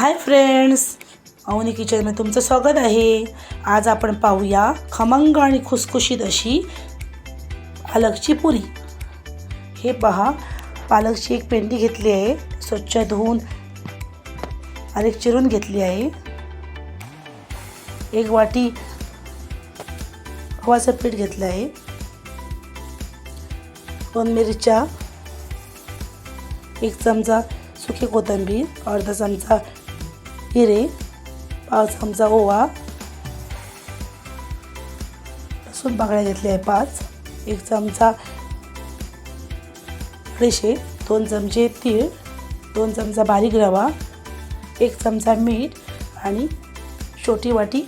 Hi friends Avni किचनमध्ये तुमचं स्वागत आहे. आज आपण पाहूया खमंग आणि खुसखुशीत अशी पालकची पुरी. हे पहा पालकची एक पेंडी घेतली आहे स्वच्छ धुवून बारीक चिरून घेतली आहे. एक वाटी गव्हाचं पीठ घेतलं आहे. दोन मिरच्या एक चमचा सुकी कोथिंबीर अर्धा चमचा हिरे पाव चमचा ओवा. लसूण पाकळ्या घेतल्या आहे पाच. एक चमचा रेशे दोन चमचे तीळ दोन चमचा बारीक रवा एक चमचा मीठ आणि छोटी वाटी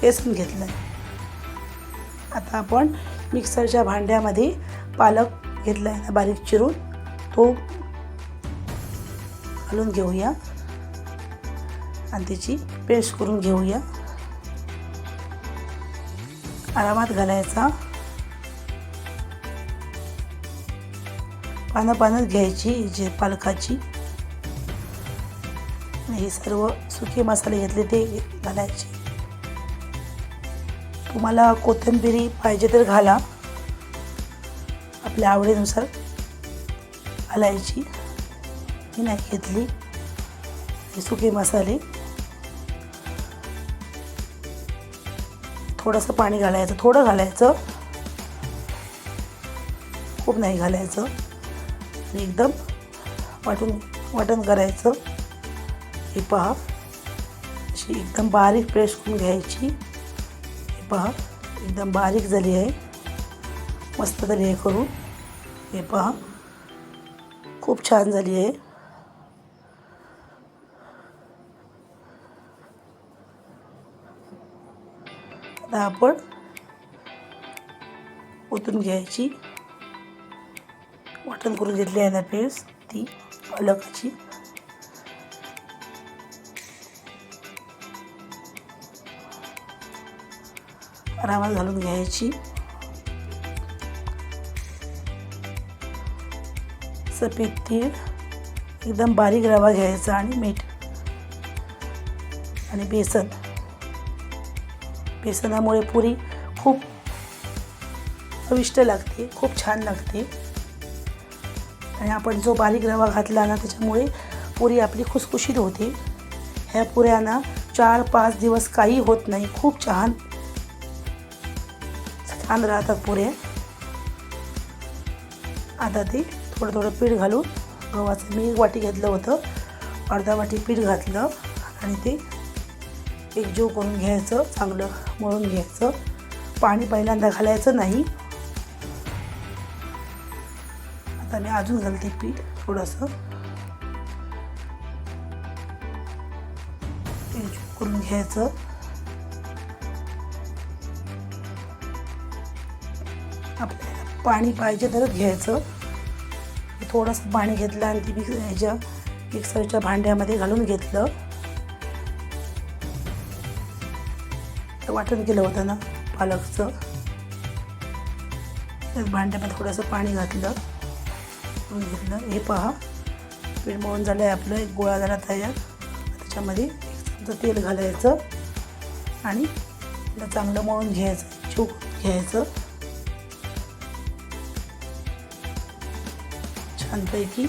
बेसन घेतलं आहे आता आपण मिक्सरच्या भांड्यामध्ये पालक घेतला आहे ना बारीक चिरून तो घालून घेऊया. आणि त्याची पेस्ट करून घेऊया. आरामात घालायचा. पानं पानं घ्यायची जे पालकाची. हे सर्व सुके मसाले घेतले ते घालायचे. तुम्हाला कोथिंबिरी पाहिजे तर घाला. आपल्या आवडीनुसार घालायची. मी नाही घेतली. हे सुके मसाले. थोडंसं पाणी घालायचं थोडं घालायचं. खूप नाही घालायचं. एकदम वाटून वाटण करायचं. हे पहा. अशी एकदम बारीक प्रेस करून घ्यायची. हे पहा. एकदम बारीक झाली आहे. मस्त झाली हे करून. हे पहा. खूप छान झाली आहे. आता आपण ओतून घ्यायची. वाटण करून घेतली आहे ना पेस्ट ती पालकाची आरामात घालून घ्यायची. सफेद तीळ एकदम बारीक रवा घ्यायचा आणि मीठ आणि बेसन. बेसनामुळे पुरी खूप चविष्ट लागते खूप छान लागते. आणि आपण जो बारीक रवा घातला ना त्याच्यामुळे पुरी आपली खुसखुशीत होते. ह्या पुऱ्यांना चार पाच दिवस काही होत नाही खूप छान छान राहतात पुऱ्या. आता ते थोडं थोडं पीठ घालून गव्हाचं मी एक वाटी घेतलं होतं. अर्धा वाटी पीठ घातलं आणि ते एकजीव करून घ्यायचं चांगलं मळून घ्यायचं. पाणी पहिल्यांदा घालायचं नाही. आता मी अजून घालते पीठ थोडंसं. एकजीव करून घ्यायचं. आपल्याला पाणी पाहिजे तरच घ्यायचं. थोडंसं पाणी घेतलं आणि ती मिक्स ह्याच्या मिक्सरच्या भांड्यामध्ये घालून घेतलं. वाटण केलं होतं ना पालकचं. त्याच भांड्यामध्ये थोडंसं पाणी घातलं. घेतलं. हे पहा. पीठ मळून झालं आहे आपलं. एक गोळा झाला तयार. त्याच्यामध्ये एक तेल घालायचं आणि त्याला चांगलं मळून घ्यायचं. चूक घ्यायचं. छानपैकी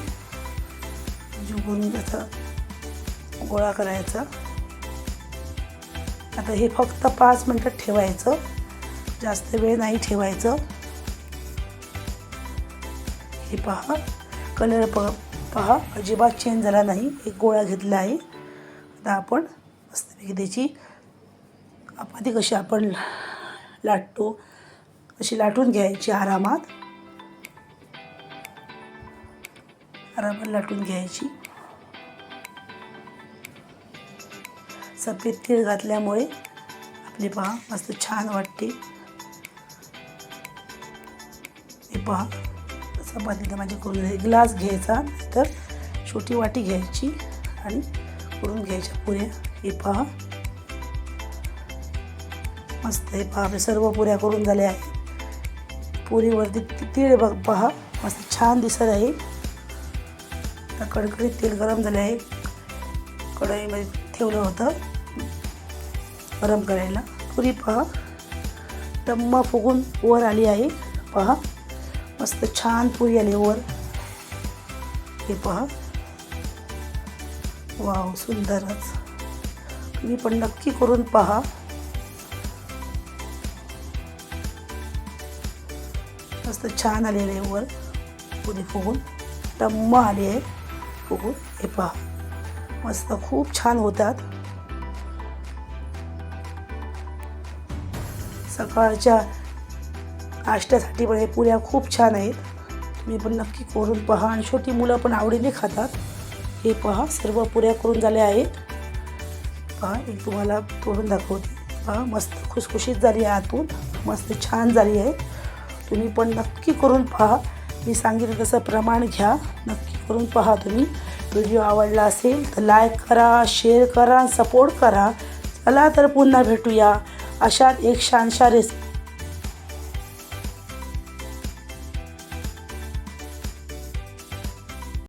जुगून त्याचा गोळा करायचा. आता हे फक्त पाच मिनटं ठेवायचं. जास्त वेळ नाही ठेवायचं. हे पहा. कलर प पहा. अजिबात चेंज झाला नाही. एक गोळा घेतला आहे. आता आपण मस्तपैकी त्याची आधी कशी आपण लाटतो अशी लाटून घ्यायची आरामात. आरामात लाटून घ्यायची. सफेद तीळ घातल्यामुळे आपले पहा मस्त छान वाटते. हे पहा असं पद्धतीने माझी करून घ्यायची ग्लास घ्यायचा तर छोटी वाटी घ्यायची आणि करून घ्यायच्या पुऱ्या. हे पहा. मस्त हे पहा आपल्या सर्व पुऱ्या करून झाल्या आहे पुरीवरती तीळ बघ पहा. मस्त छान दिसत आहे. कडकडीत तेल गरम झाले आहे. कढईमध्ये ठेवलं होतं. गरम करायला. पुरी पहा. टम्मा फुगून वर आली आहे. पहा. मस्त छान पुरी आली वर. हे पहा. वाव सुंदरच. तुम्ही पण नक्की करून पहा. मस्त छान आलेलं आहे वर. पुरी फुगून. टम्मा आली आहे. फुगून. हे पहा. मस्त खूप छान होतात. सकाळच्या नाश्त्यासाठी पण हे पुऱ्या खूप छान आहेत. तुम्ही पण नक्की करून पहा आणि छोटी मुलं पण आवडीने खातात. हे पहा सर्व पुऱ्या करून झाल्या आहेत. पहा एक तुम्हाला तोडून दाखवते. पहा मस्त खुसखुशीत झाली आहे आतून. मस्त छान झाली आहे. तुम्ही पण नक्की करून पहा. मी सांगितलं तसं प्रमाण घ्या. नक्की करून पहा तुम्ही. व्हिडिओ आवडला असेल तर लाईक करा शेअर करा सपोर्ट करा. चला तर पुन्हा भेटूया. अशात एक छानशा रेसिपी